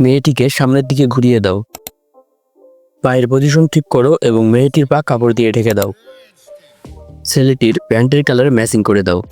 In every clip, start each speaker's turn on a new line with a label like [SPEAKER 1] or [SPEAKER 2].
[SPEAKER 1] মেয়েটিকে সামনের দিকে ঘুরিয়ে দাও। পায়ের পজিশন ঠিক করো এবং মেয়েটির পা কাপড় দিয়ে ঢেকে দাও। ছেলেটির প্যান্টের কালার ম্যাচিং করে দাও।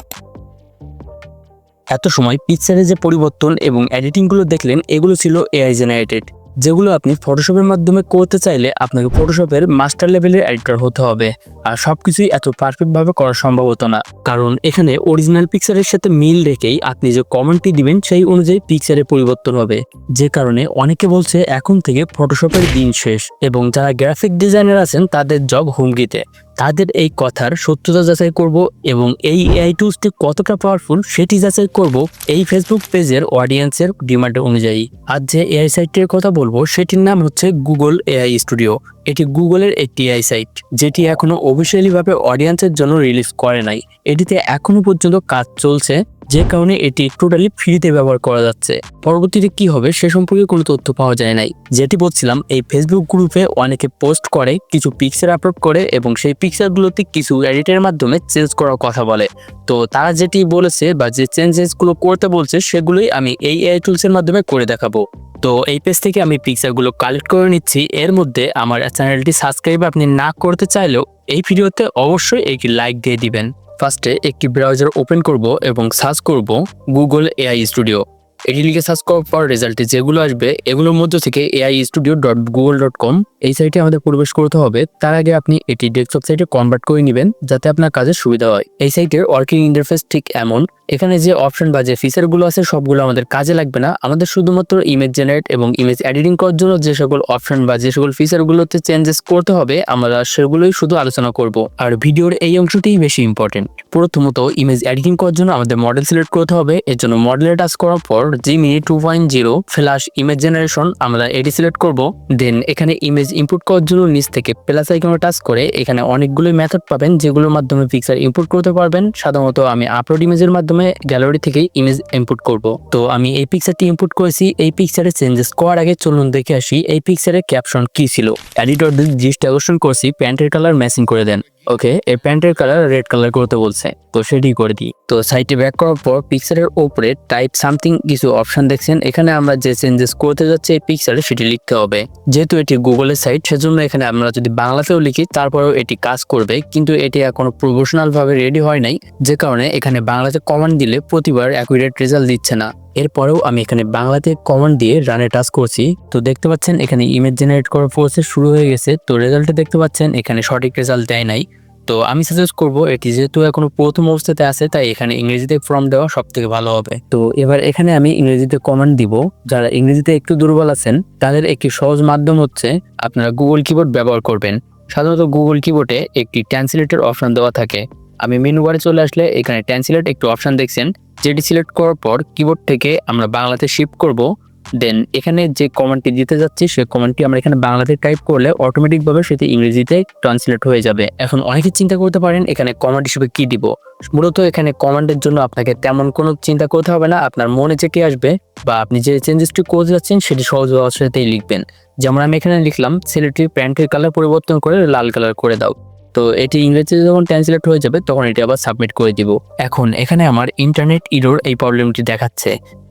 [SPEAKER 1] এত সময় পিকচারে যে পরিবর্তন এবং এডিটিংগুলো দেখলেন, এগুলো ছিল এআই জেনারেটেড যেগুলো আপনি ফটোশপের মাধ্যমে করতে চাইলে আপনাকে ফটোশপের মাস্টার লেভেলের এডিটর হতে হবে। আর সবকিছুই এত পারফেক্টভাবে করা সম্ভব হতো না। কারণ এখানে অরিজিনাল পিকচারের সাথে মিল রেখেই আপনি যে কমেন্টটি দিবেন সেই অনুযায়ী পিকচারে পরিবর্তন হবে। যে কারণে অনেকে বলছে এখন থেকে ফটোশপের দিন শেষ এবং যারা গ্রাফিক ডিজাইনার আছেন তাদের জব হুমকিতে। তাদের এই কথার সত্যতা যাচাই করব এবং এই এআই টুলসটি কতটা পাওয়ারফুল সেটি যাচাই করব এই ফেসবুক পেজের অডিয়েন্সের ডিমান্ড অনুযায়ী। আর যে এআই সাইটটির কথা বলব, সেটির নাম হচ্ছে গুগল এআই স্টুডিও এটি গুগলের একটি এআই সাইট যেটি এখনও অফিসিয়ালিভাবে অডিয়েন্সের জন্য রিলিজ করে নাই। এটিতে এখনও পর্যন্ত কাজ চলছে, যে কারণে এটি টোটালি ফ্রিতে ব্যবহার করা যাচ্ছে। পরবর্তীতে কি হবে সে সম্পর্কে কোনো তথ্য পাওয়া যায় নাই। যেটি বলছিলাম, এই ফেসবুক গ্রুপে অনেকে পোস্ট করে, কিছু পিকচার আপলোড করে এবং সেই পিকচারগুলোতে কিছু এডিটের মাধ্যমে চেঞ্জ করার কথা বলে। তো তারা যেটি বলেছে বা যে চেঞ্জেসগুলো করতে বলছে, সেগুলোই আমি এই এআই টুলসের মাধ্যমে করে দেখাবো। তো এই পেজ থেকে আমি পিকচারগুলো কালেক্ট করে নিচ্ছি। এর মধ্যে আমার চ্যানেলটি সাবস্ক্রাইব আপনি না করতে চাইলেও এই ভিডিওতে অবশ্যই একটি লাইক দিয়ে দিবেন। ফার্স্টে একটি ব্রাউজার ওপেন করব এবং সার্চ করব গুগল এআই স্টুডিও। এটি লিখে সার্চ করার পর রেজাল্টে যেগুলো আসবে, এগুলোর মধ্যে থেকে AI studio dot Google dot com, এই সাইটে আমাদের প্রবেশ করতে হবে। তার আগে আপনি এটি ডেস্কটপ সাইটে কনভার্ট করে নেবেন, যাতে আপনার কাজের সুবিধা হয়। এই সাইটের ওয়ার্কিং ইন্টারফেস ঠিক এমন এখানে যে অপশন বা যে ফিচারগুলো আছে, সবগুলো আমাদের কাজে লাগবে না। আমাদের শুধুমাত্র ইমেজ জেনারেট এবং ইমেজ এডিটিং করার জন্য যে সকল অপশন বা যে সকল ফিচারগুলোতে চেঞ্জেস করতে হবে, আমরা সেগুলোই শুধু আলোচনা করব। আর ভিডিওর এই অংশটিই বেশি ইম্পর্টেন্ট প্রথমত ইমেজ এডিটিং করার জন্য আমাদের মডেল সিলেক্ট করতে হবে। এর জন্য মডেলে টাচ করার পর Gemini two point zero flash image generation আমরা এটি সিলেক্ট করব। দেন এখানে ইমেজ ইনপুট করার জন্য নিচ থেকে প্লাস আইকনে টাচ করে এখানে অনেকগুলো মেথড পাবেন, যেগুলোর মাধ্যমে পিকচার ইনপুট করতে পারবেন। সাধারণত আমি আপলোড ইমেজের মাধ্যমে গ্যালারি থেকে ইমেজ ইনপুট করব। তো আমি এই পিকচারটি ইনপুট করেছি, এই পিকচারে চেঞ্জেস করার আগে চলুন দেখে আসি, এই পিকচারে ক্যাপশন কি ছিল। এডিটর জিনিসটা আকর্ষণ করছি প্যান্টের কালার ম্যাচিং করে দেন। ওকে এই প্যান্টের কালার রেড কালার করতে বলছে। তো সেটি করে দিই। তো সাইটে ব্যাক করার পর পিকচারের ওপরে টাইপ সামথিং কিছু অপশন দেখছেন। এখানে আমরা যে চেঞ্জেস করতে যাচ্ছি এই পিকচারে সেটি লিখতে হবে। যেহেতু এটি গুগলের সাইট সেজন্য এখানে আমরা যদি বাংলাতেও লিখি, তারপরেও এটি কাজ করবে। কিন্তু এটি এখনও প্রফেশনাল ভাবে রেডি হয় নাই। যে কারণে এখানে বাংলাতে কমান্ড দিলে প্রতিবার অ্যাকুরেট রেজাল্ট দিচ্ছে না। এরপরেও আমি এখানে বাংলাতে কমান্ড দিয়ে রানে টাচ করছি। তো দেখতে পাচ্ছেন, এখানে ইমেজ জেনারেট করার প্রসেস শুরু হয়ে গেছে। তো রেজাল্টে দেখতে পাচ্ছেন, এখানে সঠিক রেজাল্ট দেয় নাই। তো আমি সাজেস্ট করব এটি যেহেতু এখনও প্রথম অবস্থাতে আছে, তাই এখানে ইংরেজিতে ফর্ম দেওয়া সব থেকে ভালো হবে। তো এবার এখানে আমি ইংরেজিতে কমান্ড দিব। যারা ইংরেজিতে একটু দুর্বল আছেন, তাদের একটি সহজ মাধ্যম হচ্ছে আপনারা গুগল কিবোর্ড ব্যবহার করবেন। সাধারণত গুগল কিবোর্ডে একটি ট্রান্সলেটের অপশন দেওয়া থাকে। আমি মেনু বারে চলে আসলে এখানে ট্রান্সলেট একটু অপশন দেখছেন, যেটি সিলেক্ট করার পর কিবোর্ড থেকে আমরা বাংলাতে শিফট করব। দেন এখানে যে কমান্ডটি দিতে যাচ্ছি, সেই কমান্ডটি আমরা এখানে বাংলাতে টাইপ করলে অটোমেটিকভাবে সেটি ইংরেজিতে ট্রান্সলেট হয়ে যাবে। এখন অনেকে চিন্তা করতে পারেন, এখানে কমান্ড হিসেবে কি দিব? মূলত এখানে কমান্ডের জন্য আপনাকে তেমন কোনো চিন্তা করতে হবে না, আপনার মনে যে কে আসবে বা আপনি যে চেঞ্জেসটি করতে যাচ্ছেন, সেটি সহজ ভাষাতেই লিখবেন। যেমন আমি এখানে লিখলাম ছেলেটির প্যান্টের কালার পরিবর্তন করে লাল কালার করে দাও। তো এটি ইংরেজিতে যখন ট্রান্সলেট হয়ে যাবে, তখন এটি আবার সাবমিট করে দিব। এখন এখানে আমার ইন্টারনেট ইরোর এই প্রবলেমটি দেখাচ্ছে।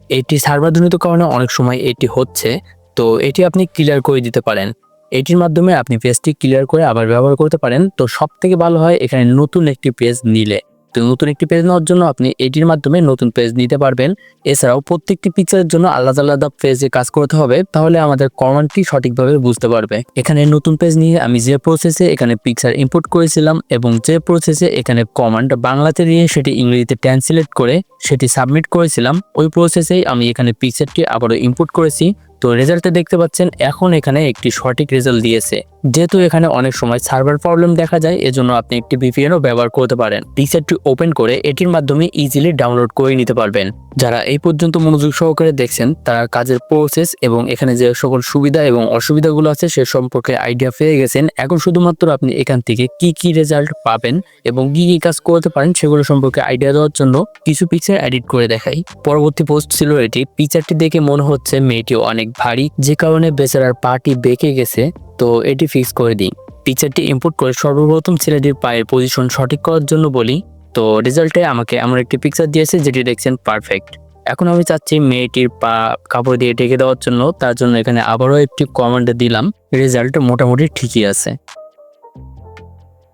[SPEAKER 1] এটি সার্ভারজনিত কারণে অনেক সময় এটি হচ্ছে, তো এটি আপনি ক্লিয়ার করে দিতে পারেন। এটির মাধ্যমে আপনি পেজটি ক্লিয়ার করে আবার ব্যবহার করতে পারেন। তো সব থেকে ভালো হয় এখানে নতুন একটি পেজ নিলে। তো নতুন একটি পেজ নেওয়ার জন্য আপনি এটির মাধ্যমে নতুন পেজ নিতে পারবেন। এছাড়াও প্রত্যেকটি পিকচারের জন্য আলাদা আলাদা পেজে কাজ করতে হবে, তাহলে আমাদের কমান্ডটি সঠিকভাবে বুঝতে পারবে। এখানে নতুন পেজ নিয়ে আমি যে প্রসেসে এখানে পিকচার ইনপুট করেছিলাম এবং যে প্রসেসে এখানে কমান্ড বাংলাতে নিয়ে সেটি ইংরেজিতে ট্রান্সলেট করে সেটি সাবমিট করেছিলাম, ওই প্রসেসেই আমি এখানে পিকচারটি আবারও ইনপুট করেছি। তো রেজাল্টে দেখতে পাচ্ছেন এখন এখানে একটি সঠিক রেজাল্ট দিয়েছে। যেহেতু এখানে অনেক সময় সার্ভার প্রবলেম দেখা যায়, এজন্য আপনি একটি ভিপিএনও ব্যবহার করতে পারেন। পিকচারটি ওপেন করে এটির মাধ্যমে ইজিলি ডাউনলোড করে নিতে পারবেন। যারা এই পর্যন্ত মনোযোগ সহকারে দেখছেন, তারা কাজের প্রসেস এবং এখানে যে সকল সুবিধা এবং অসুবিধাগুলো আছে, সে সম্পর্কে আইডিয়া পেয়ে গেছেন। এখন শুধুমাত্র আপনি এখান থেকে কি কি রেজাল্ট পাবেন এবং কি কি কাজ করতে পারেন, সেগুলো সম্পর্কে আইডিয়া দেওয়ার জন্য কিছু পিকচার এডিট করে দেখাই। পরবর্তী পোস্ট ছিল এটি। পিকচারটি দেখে মনে হচ্ছে মেয়েটি অনেক ভারী, যে কারণে বেচারার পাটি বেঁকে গেছে, তো এটি ফিক্স করে দিই। পিকচারটি ইনপুট করে সর্বপ্রথম ছেলেটির পায়ের পজিশন সঠিক করার জন্য বলি। তো রেজাল্টে আমাকে এমন একটি পিকচার দিয়েছে যেটি দেখছেন পারফেক্ট এখন আমি চাচ্ছি মেয়েটির পা কাপড় দিয়ে ঢেকে দেওয়ার জন্য, তার জন্য এখানে আবারও একটি কমান্ড দিলাম। রেজাল্ট মোটামুটি ঠিকই আছে।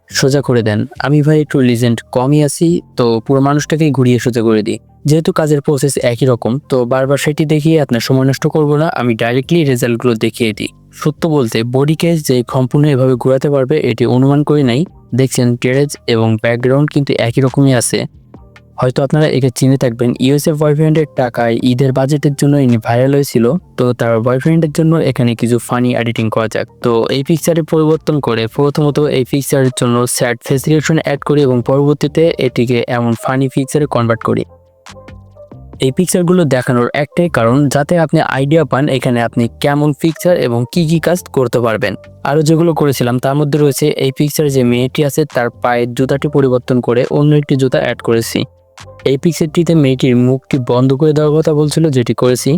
[SPEAKER 1] সোজা করে দেন। আমি ভাই একটু লিজেন্ড কমই আছি, তো পুরো মানুষটাকেই ঘুরিয়ে সোজা করে দিই। যেহেতু কাজের প্রসেস একই রকম, তো বারবার সেটি দেখিয়ে আপনার সময় নষ্ট করব না, আমি ডাইরেক্টলি রেজাল্টগুলো দেখিয়ে দিই। সত্য বলতে বডি কেস যে সম্পূর্ণ এভাবে ঘোরাতে পারবে, এটি অনুমান করি নাই। দেখছেন গ্যারেজ এবং ব্যাকগ্রাউন্ড কিন্তু একই রকমই আছে। হয়তো আপনারা একে চিনে থাকবেন, ইউএসএ বয়ফ্রেন্ডের টাকায় ঈদের বাজেটের জন্য ইনি ভাইরাল হয়েছিল, তো তার বয়ফ্রেন্ডের জন্য এখানে কিছু ফানি এডিটিং করা যাক। তো এই পিকচারে পরিবর্তন করে প্রথমত এই পিকচারের জন্য স্যাড ফেসিলেশন অ্যাড করি এবং পরবর্তীতে এটিকে এমন ফানি পিকচারে কনভার্ট করি। এই পিকচারগুলো দেখানোর একটাই কারণ যাতে আপনি আইডিয়া পান এখানে আপনি কেমন পিকচার এবং কি কি কাজ করতে পারবেন। আরও যেগুলো করেছিলাম, তার মধ্যে রয়েছে এই পিকচারে যে মেয়েটি আছে, তার পায়ের জুতাটি পরিবর্তন করে অন্য একটি জুতা অ্যাড করেছি। এই পিকচারটিতে মেয়েটির মুখটি বন্ধ করে দেওয়ার কথা বলছিল, যেটি করেছি।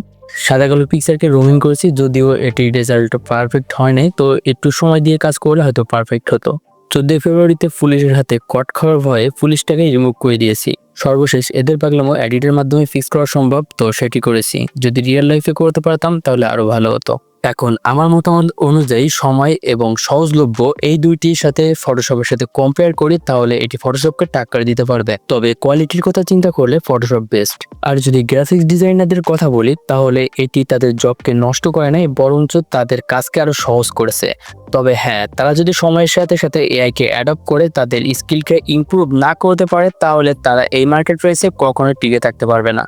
[SPEAKER 1] সাদা কালো পিকচারকে রঙিন করেছি, যদিও এটির রেজাল্ট পারফেক্ট হয় নাই তো একটু সময় দিয়ে কাজ করলে হয়তো পারফেক্ট হতো। চোদ্দই ফেব্রুয়ারিতে পুলিশের হাতে কট খাওয়ার ভয়ে পুলিশটাকেই রিমুভ করে দিয়েছি। সর্বশেষ এদের পাগলামো এডিটের মাধ্যমে ফিক্স করা সম্ভব, তো সেটি করেছি। যদি রিয়েল লাইফে করতে পারতাম, তাহলে আরও ভালো হতো। এখন আমার মতামত অনুযায়ী সময় এবং সহজলভ্য এই দুইটির সাথে ফটোশপের সাথে কম্পেয়ার করি, তাহলে এটি ফটোশপকে টাক্কার দিতে পারবে। তবে কোয়ালিটির কথা চিন্তা করলে ফটোশপ বেস্ট আর যদি গ্রাফিক্স ডিজাইনারদের কথা বলি, তাহলে এটি তাদের জবকে নষ্ট করে নাই, বরঞ্চ তাদের কাজকে আরও সহজ করেছে। তবে হ্যাঁ তারা যদি সময়ের সাথে সাথে এআইকে অ্যাডপ্ট করে, তাদের স্কিলকে ইমপ্রুভ না করতে পারে, তাহলে তারা এই মার্কেট প্রাইসে কখনো টিকে থাকতে পারবে না।